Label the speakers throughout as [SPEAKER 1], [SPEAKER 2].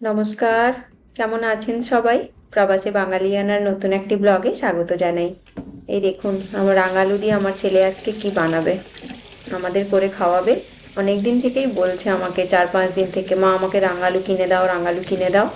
[SPEAKER 1] নমস্কার। কেমন আছেন সবাই? প্রবাসী বাঙালিয়ানার নতুন একটি ব্লগে স্বাগত জানাই। এই দেখুন, আমার রাঙালু দিয়ে আমার ছেলে আজকে কি বানাবে? আমাদের করে খাওয়াবে? অনেক দিন থেকেই বলছে আমাকে, চার পাঁচ দিন থেকে, মা, আমাকে রাঙালু কিনে দাও, রাঙালু কিনে দাও।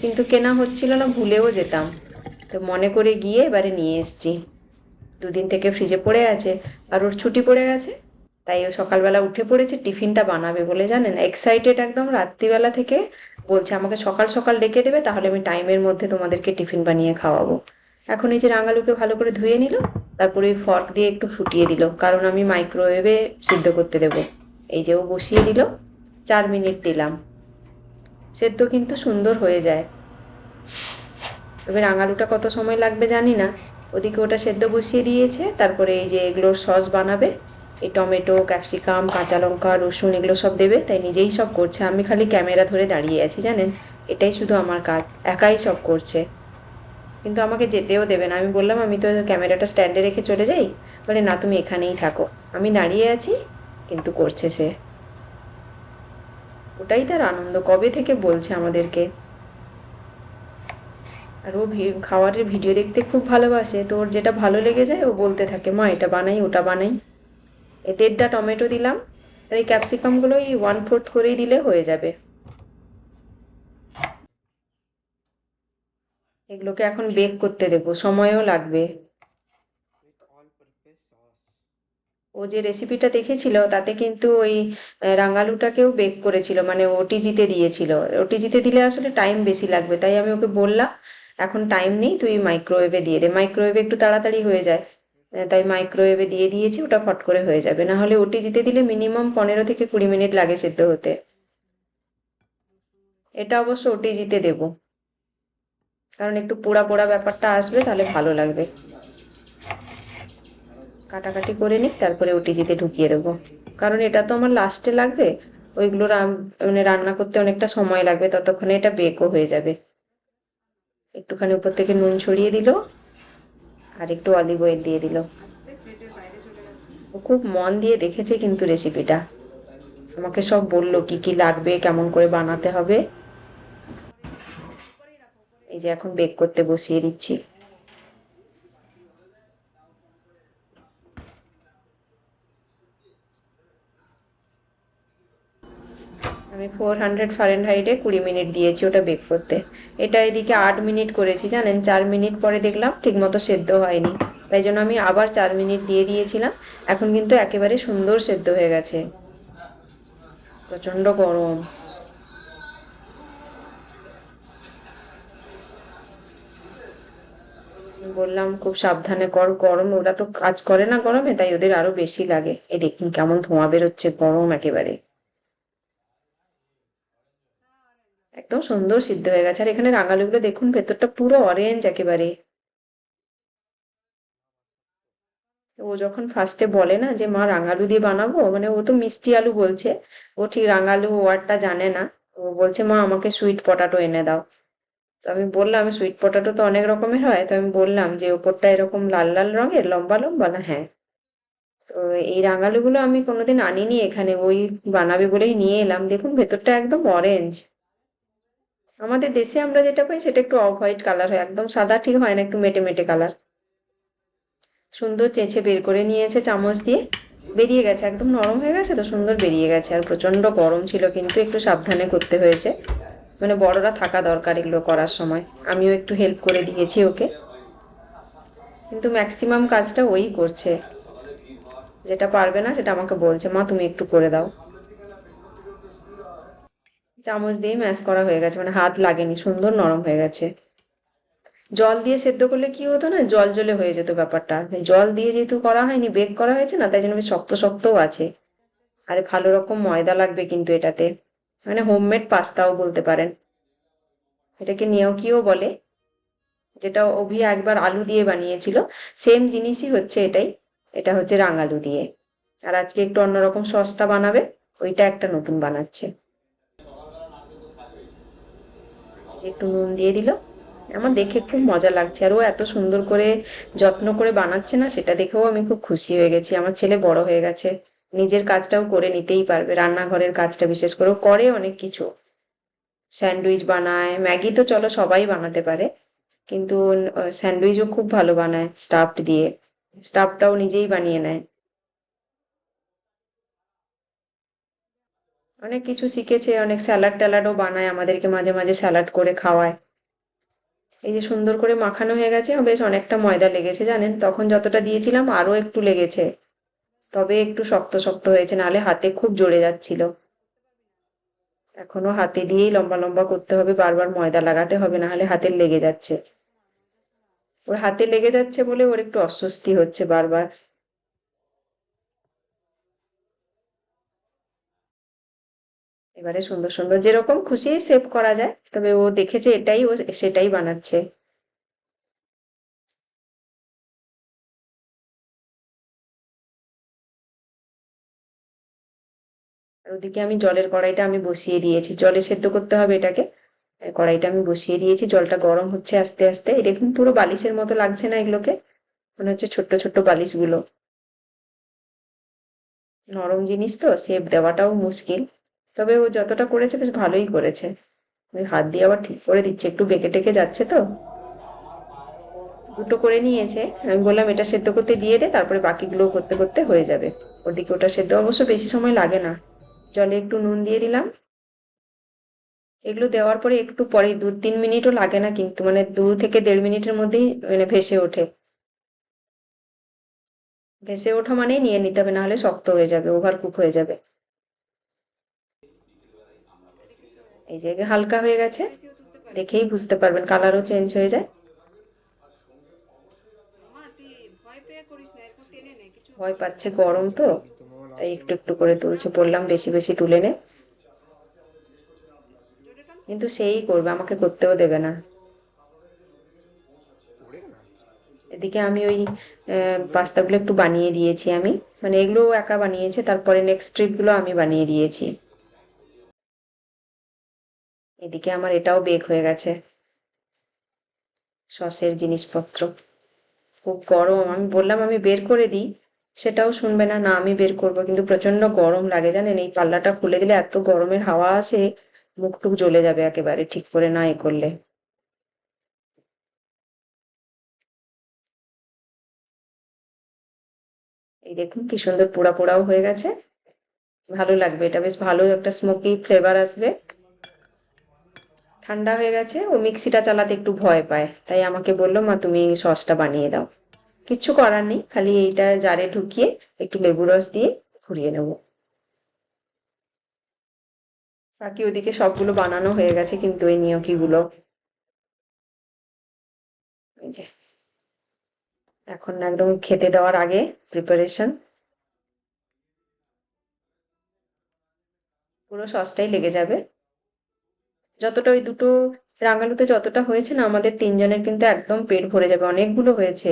[SPEAKER 1] কিন্তু কেনা হচ্ছিল না, ভুলেও যেতাম। তো মনে করে গিয়ে এবারে নিয়ে এসেছি। দুদিন থেকে ফ্রিজে পড়ে আছে, আর ওর ছুটি পড়ে গেছে। তাই ও সকালবেলা উঠে পড়েছে, টিফিনটা বানাবে বলে, জানেন? এক্সাইটেড একদম রাত্রিবেলা থেকে বলছে, আমাকে সকাল সকাল ডেকে দেবে, তাহলে আমি টাইমের মধ্যে তোমাদেরকে টিফিন বানিয়ে খাওয়াবো। এখন এই যে রাঙালুকে ভালো করে ধুয়ে নিল, তারপরে ওই ফর্ক দিয়ে একটু ফুটিয়ে দিল, কারণ আমি মাইক্রোওয়েভে সিদ্ধ করতে দেবো। এই যে ও বসিয়ে দিল, চার মিনিট দিলাম। সেদ্ধ কিন্তু সুন্দর হয়ে যায়। এবার রাঙালুটা কত সময় লাগবে জানি না। ওদিকে ওটা সেদ্ধ বসিয়ে দিয়েছে, তারপরে এই যে এগুলোর সস বানাবে এই টমেটো, ক্যাপসিকাম, কাঁচা লঙ্কা, রসুন এগুলো সব দেবে, তাই নিজেই সব করছে। আমি খালি ক্যামেরা ধরে দাঁড়িয়ে আছি, জানেন? এটাই শুধু আমার কাজ, একাই সব করছে। কিন্তু আমাকে যেতেও দেবে না। আমি বললাম, আমি তো ক্যামেরাটা স্ট্যান্ডে রেখে চলে যাই। বলে, না, তুমি এখানেই থাকো। আমি দাঁড়িয়ে আছি, কিন্তু করছে সে। ওটাই তার আনন্দ। কবে থেকে বলছে আমাদেরকে? আর ও খাবারের ভিডিও দেখতে খুব ভালোবাসে। তো ওর যেটা ভালো লেগে যায়, ও বলতে থাকে, মা, এটা বানাই, ওটা বানাই। দেড়টা টমেটো দিলাম। আর এই ক্যাপসিকামগুলো এই ওয়ান ফোর্থ করেই দিলে হয়ে যাবে। এগুলোকে এখন বেক করতে দেবো, সময়ও লাগবে। ও যে রেসিপিটা দেখেছিল, তাতে কিন্তু ওই রাঙালুটাকেও বেক করেছিল মানে ওটিজিতে দিয়েছিল। ওটিজিতে দিলে আসলে টাইম বেশি লাগবে, তাই আমি ওকে বললাম, এখন টাইম নেই, তুই মাইক্রোওয়েভে দিয়ে দে। মাইক্রোওয়েভে একটু তাড়াতাড়ি হয়ে যায়। তাই মাইক্রোওয়েভে দিয়ে দিয়েছি, ওটা ফট করে হয়ে যাবে। না হলে ওটিজিতে দিলে মিনিমাম পনেরো থেকে কুড়ি মিনিট লাগে সেদ্ধ হতে। এটা অবশ্য ওটিজিতে দেবো। কারণ একটু পোড়া পোড়া ব্যাপারটা আসবে, তাহলে ভালো লাগবে। কাটাকাটি করে নিক, তারপরে ওটিজিতে ঢুকিয়ে দেবো। কারণ এটা তো আমার লাস্টে লাগবে, ওইগুলো মানে রান্না করতে অনেকটা সময় লাগবে, ততক্ষণে এটা বেকও হয়ে যাবে। একটুখানি উপর থেকে নুন ছড়িয়ে দিল আর একটু অলিভ অয়েল দিয়ে দিল। খুব মন দিয়ে দেখেছে কিন্তু রেসিপিটা আমাকে সব বলল কি কি লাগবে, কেমন করে বানাতে হবে। এই যে এখন বেক করতে বসিয়ে দিচ্ছি। আমি ফোর হান্ড্রেড ফারেনহাইটে কুড়ি মিনিট দিয়েছি ওটা বেক করতে। এটা এদিকে আট মিনিট করেছি, জানেন? চার মিনিট পরে দেখলাম ঠিকমতো সেদ্ধ হয়নি। তাই জন্য আমি আবার চার মিনিট দিয়ে দিয়েছিলাম। এখন কিন্তু একেবারে সুন্দর সেদ্ধ হয়ে গেছে। প্রচণ্ড গরম। বললাম, খুব সাবধানে কর, গরম ওরা তো কাজ করে না গরমে, তাই ওদের আরও বেশি লাগে। এই দেখুন কেমন ধোঁয়া বেরোচ্ছে, গরম একেবারে। একদম সুন্দর সিদ্ধ হয়ে গেছে। আর এখানে রাঙালুগুলো দেখুন, ভেতরটা পুরো অরেঞ্জ একেবারে। ও যখন ফার্স্টে বলে না যে, মা, রাঙালু দিয়ে বানাবো? মানে ও তো মিষ্টি আলু বলছে। ও ঠিক রাঙালু ওয়ার্ডটা জানে না। ও বলছে, মা, আমাকে সুইট পটাটো এনে দাও। তো আমি বললাম সুইট পটাটো তো অনেক রকমের হয়। তো আমি বললাম যে, ওপরটা এরকম লাল লাল রঙের, লম্বা লম্বা? না হ্যাঁ। তো এই রাঙালুগুলো আমি কোনোদিন আনিনি এখানে। ওই বানাবে বলেই নিয়ে এলাম। দেখুন, ভেতরটা একদম অরেঞ্জ আমাদের দেশে আমরা যেটা পাই সেটা একটু অফ হোয়াইট কালার হয়, একদম সাদা ঠিক হয় না, একটু মেটে মেটে কালার সুন্দর চেঁচে বের করে নিয়েছে চামচ দিয়ে। বেরিয়ে গেছে, একদম নরম হয়ে গেছে তো, সুন্দর বেরিয়ে গেছে। আর প্রচণ্ড গরম ছিল কিন্তু একটু সাবধানে করতে হয়েছে। মানে বড়রা থাকা দরকার এগুলো করার সময়। আমিও একটু হেল্প করে দিয়েছি ওকে। কিন্তু ম্যাক্সিমাম কাজটা ওই করছে। যেটা পারবে না সেটা আমাকে বলছে, মা, তুমি একটু করে দাও। চামচ দিয়ে ম্যাশ করা হয়ে গেছে মানে হাত লাগেনি, সুন্দর নরম হয়ে গেছে। জল দিয়ে সেদ্ধ করলে কি হতো না, জল জলে হয়ে যেত ব্যাপারটা। তাই জল দিয়ে যেহেতু করা হয়নি বেক করা হয়েছে না, তাই জন্য বেশ শক্ত শক্তও আছে। আরে ভালো রকম ময়দা লাগবে কিন্তু এটাতে। মানে হোমমেড পাস্তাও বলতে পারেন। এটাকে নিয়োকিও বলে। যেটা অভি একবার আলু দিয়ে বানিয়েছিল সেম জিনিসই হচ্ছে এটাই। এটা হচ্ছে রাঙালু দিয়ে। আর আজকে একটু অন্যরকম সসটা বানাবে, ওইটা একটা নতুন বানাচ্ছে যে একটু নুন দিয়ে দিল। আমার দেখে খুব মজা লাগছে। আর ও এত সুন্দর করে যত্ন করে বানাচ্ছে না, সেটা দেখেও আমি খুব খুশি হয়ে গেছি। আমার ছেলে বড় হয়ে গেছে। নিজের কাজটাও করে নিতেই পারবে। রান্নাঘরের কাজটা বিশেষ করে। করে অনেক কিছু। স্যান্ডউইচ বানায়। ম্যাগি তো চলো সবাই বানাতে পারে। কিন্তু স্যান্ডউইচও খুব ভালো বানায় স্টাফড দিয়ে। স্টাফটাও নিজেই বানিয়ে নেয়। অনেক কিছু শিখেছে, অনেক স্যালাড ট্যালাডও বানায় আমাদেরকে মাঝে মাঝে স্যালাড করে খাওয়ায়। এই যে সুন্দর করে মাখানো হয়ে গেছে বেশ অনেকটা ময়দা লেগেছে, জানেন? তখন যতটা দিয়েছিলাম আরও একটু লেগেছে। তবে একটু শক্ত শক্ত হয়েছে, নাহলে হাতে খুব জোরে যাচ্ছিল। এখনও হাতে দিয়েই লম্বা লম্বা করতে হবে, বারবার ময়দা লাগাতে হবে না হলে হাতে লেগে যাচ্ছে। ওর হাতে লেগে যাচ্ছে বলে ওর একটু অস্বস্তি হচ্ছে বারবার। এবারে সুন্দর সুন্দর যেরকম খুশি সেভ করা যায়। তবে ও দেখেছে এটাই, ও সেটাই বানাচ্ছে। আর ওদিকে আমি জলের কড়াইটা আমি বসিয়ে দিয়েছি। জলে সেদ্ধ করতে হবে এটাকে। কড়াইটা আমি বসিয়ে দিয়েছি। জলটা গরম হচ্ছে আস্তে আস্তে। দেখুন পুরো বালিশের মতো লাগছে না এগুলোকে। মনে হচ্ছে ছোট্ট ছোট্ট বালিশগুলো। নরম জিনিস তো শেপ দেওয়াটাও মুশকিল। তবে ও যতটা করেছে বেশ ভালোই করেছে। ওই হাত দিয়ে আবার ঠিক করে দিচ্ছে, একটু বেঁকে টেকে যাচ্ছে তো। দুটো করে নিয়েছে। আমি বললাম, এটা সেদ্ধ করতে দিয়ে দে, তারপরে বাকিগুলো করতে করতে হয়ে যাবে। ওদিকে ওটা সেদ্ধ অবশ্য বেশি সময় লাগে না। জলে একটু নুন দিয়ে দিলাম। এগুলো দেওয়ার পরে একটু পরে, দু তিন মিনিটও লাগে না কিন্তু মানে দু থেকে দেড় মিনিটের মধ্যেই মানে ভেসে ওঠে। ভেসে ওঠা মানেই নিয়ে নিতে হবে, নাহলে শক্ত হয়ে যাবে ওভার কুক হয়ে যাবে। এই যে হালকা হয়ে গেছে, দেখেই বুঝতে পারবেন কালারও চেঞ্জ হয়ে যায়। ভয় পাচ্ছে গরম তো, তাই একটু একটু করে তুলছে বললাম বেশি বেশি তুলে নে। কিন্তু সেই করবে, আমাকে করতেও দেবে না। এদিকে আমি ওই পাস্তাগুলো একটু বানিয়ে দিয়েছি আমি। মানে এগুলো একা বানিয়েছে, তারপরে নেক্সট ট্রিপগুলো আমি বানিয়ে দিয়েছি। এদিকে আমার এটাও বেক হয়ে গেছে। সসের জিনিসপত্র। খুব গরম। আমি বললাম আমি বের করে দিই। সেটাও শুনবে না। না, আমি বের করব। কিন্তু প্রচণ্ড গরম লাগে জানেন? এই পাল্লাটা খুলে দিলে এত গরমের হাওয়া আসে মুখ টুক জ্বলে যাবে একেবারে। ঠিক করে না এ করলে। এই দেখুন কি সুন্দর পোড়া পোড়াও হয়ে গেছে। ভালো লাগবে। এটা বেশ ভালো একটা স্মোকি ফ্লেভার আসবে। ঠান্ডা হয়ে গেছে, ও মিক্সিটা চালাতে একটু ভয় পায়। তাই আমাকে বলল, মা, তুমি সসটা বানিয়ে দাও। কিচ্ছু করার নেই, খালি এইটা জারে ঢুকিয়ে একটু লেবু রস দিয়ে ঘুরিয়ে নেব। বাকি ওদিকে সবগুলো বানানো হয়ে গেছে, কিন্তু এই নিয়কিগুলো। এই যে, এখন একদম খেতে দেওয়ার আগে প্রিপারেশন পুরো সসটাই লেগে যাবে। যতটা ওই দুটো রাঙালুতে যতটা হয়েছে না, আমাদের তিনজনের কিন্তু একদম পেট ভরে যাবে। অনেকগুলো হয়েছে।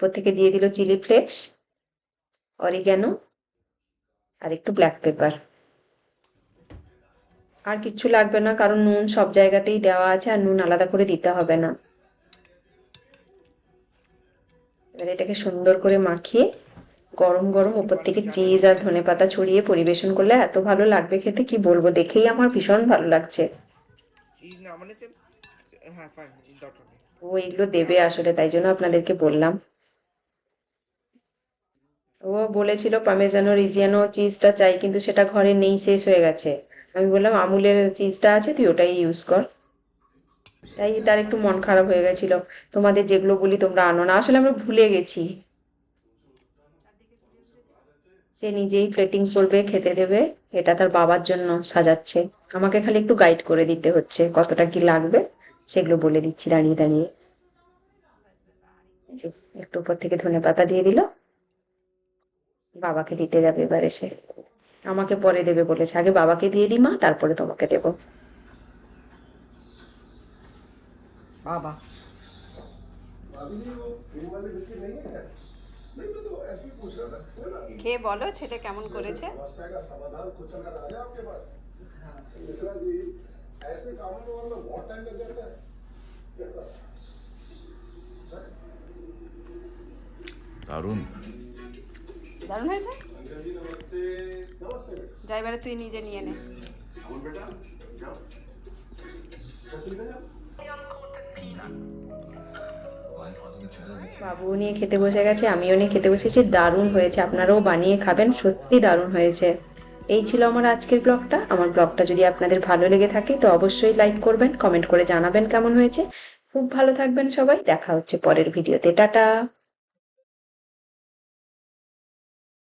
[SPEAKER 1] প্রত্যেকে দিয়ে দিল চিলি ফ্লেক্স, অরিগ্যানো আর একটু ব্ল্যাক পেপার। আর কিচ্ছু লাগবে না, কারণ নুন সব জায়গাতেই দেওয়া আছে আর নুন আলাদা করে দিতে হবে না। এবার এটাকে সুন্দর করে মাখিয়ে গরম গরম উপর থেকে চিজ আর ধনে পাতা ছড়িয়ে পরিবেশন করলে এত ভালো লাগবে খেতে, কি বলব? দেখেই আমার ভীষণ ভালো লাগছে।
[SPEAKER 2] মানে হ্যাঁ ফাইন দরকার নেই।
[SPEAKER 1] ও এগুলো দেবে আসলে, তাই জন্য আপনাদেরকে বললাম। ও বলেছিল পামেজানো রিজিয়ানো চিজটা চাই, কিন্তু সেটা ঘরে নেই, শেষ হয়ে গেছে। আমি বললাম, আমুলের চিজটা আছে, তুই ওটাই ইউজ কর। তাই তার একটু মন খারাপ হয়ে গেছিল। তোমাদের যেগুলো বলি তোমরা আনো না। আসলে আমরা ভুলে গেছি। সে নিজেই প্লেটিং করবে, খেতে দেবে, এটা তার বাবার জন্য সাজাচ্ছে। আমাকে খালি একটু গাইড করে দিতে হচ্ছে, কতটা কি লাগবে, সেগুলো বলে দিচ্ছি দাঁড়িয়ে দাঁড়িয়ে। একটু উপর থেকে ধনে পাতা দিয়ে দিল। বাবাকে দিতে যাবে এবার এসে আমাকে পরে দেবে বলেছে। আগে বাবাকে দিয়ে দি মা, তারপরে তোমাকে দেবো।
[SPEAKER 2] বাবা।
[SPEAKER 1] কে বলো সেটা কেমন করেছে?
[SPEAKER 3] দারুণ।
[SPEAKER 1] দারুণ হয়েছে? যাই এবারে তুই নিজে নিয়ে নে। বাবুও নিয়ে খেতে বসে গেছে, আমিও নিয়ে খেতে বসেছি, দারুণ হয়েছে, আপনারাও বানিয়ে খাবেন, সত্যি দারুণ হয়েছে। এই ছিল আমার আজকের ব্লগটা, আমার ব্লগটা যদি আপনাদের ভালো লেগে থাকে তো অবশ্যই লাইক করবেন, কমেন্ট করে জানাবেন কেমন হয়েছে। খুব ভালো থাকবেন সবাই, দেখা হচ্ছে পরের ভিডিওতে, টাটা!